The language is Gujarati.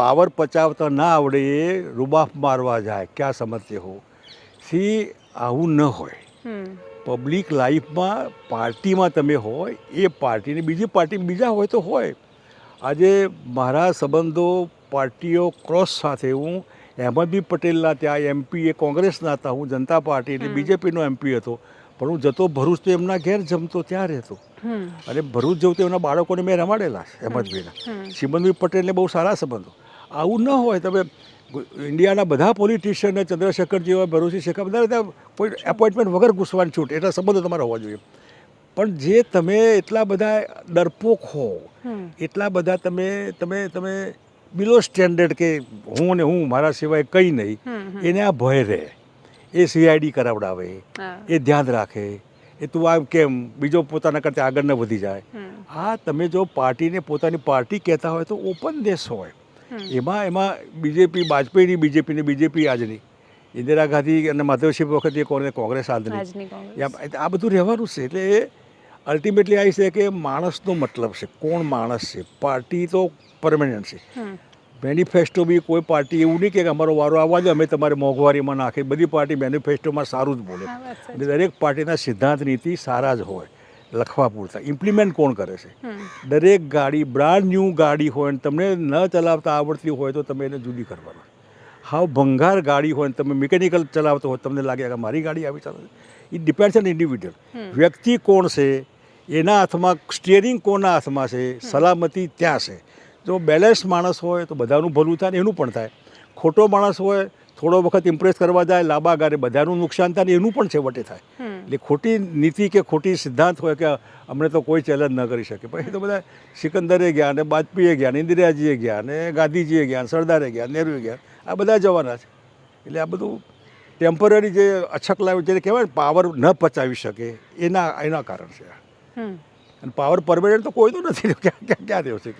પાવર પચાવતા ના આવડે એ રૂબાફ મારવા જાય ક્યાં સમજતે હો સી આવું ન હોય. પબ્લિક લાઈફમાં પાર્ટીમાં તમે હોય એ પાર્ટીની બીજી પાર્ટી બીજા હોય તો હોય. આજે મારા સંબંધો પાર્ટીઓ ક્રોસ સાથે હું અહેમદબી પટેલના ત્યાં એમપી એ કોંગ્રેસના હતા હું જનતા પાર્ટી એટલે બીજેપીનો એમપી હતો. પણ હું જતો ભરૂચ તો એમના ઘેર જમતો ત્યાં રહેતો. અને ભરૂચ જવું તો એમના બાળકોને મેં રમાડેલા અહેમદભાઈના સિમનભાઈ પટેલને બહુ સારા સંબંધો. આવું ન હોય તમે ઇન્ડિયાના બધા પોલિટિશિયનને ચંદ્રશેખર જેવા ભરૂચી શેખર બધા બધા કોઈ એપોઇન્ટમેન્ટ વગર ઘૂસવાની છૂટ એટલા સંબંધો તમારા હોવા જોઈએ. પણ જે તમે એટલા બધા ડરપોક હો એટલા બધા તમે તમે તમે બિલો સ્ટેન્ડર્ડ કે હું ને હું મારા સિવાય કંઈ નહીં. એને આ ભય રહે. એ સીઆઈડી કરાવડાવે એ ધ્યાન રાખે એ તું આમ કેમ બીજો પોતાના કરતાં આગળ ન વધી જાય. આ તમે જો પાર્ટીને પોતાની પાર્ટી કહેતા હોય તો ઓપન દેશ હોય. એમાં એમાં બીજેપી વાજપેયીની બીજેપીની બીજેપી આજની. ઇન્દિરા ગાંધી અને માધવસિંહ વખતે કોને કોંગ્રેસ આજની. આ બધું રહેવાનું છે એટલે અલ્ટિમેટલી આવી છે કે માણસનો મતલબ છે. કોણ માણસ છે? પાર્ટી તો પરમેનન્ટ છે. મેનિફેસ્ટો બી કોઈ પાર્ટી એવું નહીં કે અમારો વારો આવવા દે અમે તમારે મોંઘવારીમાં નાખી બધી પાર્ટી મેનિફેસ્ટોમાં સારું જ બોલે. એટલે દરેક પાર્ટીના સિદ્ધાંત નીતિ સારા જ હોય. લખવા પૂરતા ઇમ્પ્લિમેન્ટ કોણ કરે છે? દરેક ગાડી બ્રાન્ડ ન્યૂ ગાડી હોય ને તમને ન ચલાવતા આવડતી હોય તો તમે એને જુદી કરવાનું. હાવ ભંગાર ગાડી હોય ને તમે મિકેનિકલ ચલાવતો હોય તમને લાગે કે મારી ગાડી આવી ચાલે ઇટ ડિપેન્ડ્સ ઓન ઇન્ડિવિજ્યુઅલ. વ્યક્તિ કોણ છે? એના હાથમાં સ્ટિયરિંગ કોના હાથમાં છે? સલામતી ત્યાં છે. જો બેલેન્સ માણસ હોય તો બધાનું ભલું થાય ને એનું પણ થાય. ખોટો માણસ હોય થોડો વખત ઇમ્પ્રેસ કરવા જાય લાંબા ગારે બધાનું નુકસાન થાય ને એનું પણ છેવટે થાય. એટલે ખોટી નીતિ કે ખોટી સિદ્ધાંત હોય કે અમને તો કોઈ ચેલેન્જ ન કરી શકે. પછી તો બધા સિકંદરે ગયા ને બાજપેયીએ ગયા ને ઇન્દિરાજીએ ગયા ને ગાંધીજીએ ગયા સરદારે ગયા નહેરુએ ગયા. આ બધા જવાના છે. એટલે આ બધું ટેમ્પરરી જે અછક લાવ્યું જેને કહેવાય ને પાવર ન પચાવી શકે. એના એના કારણ છે અને પાવર પરમેનન્ટ તો કોઈ તો નથી. ક્યાં ક્યાં ક્યાં રહ્યો છે?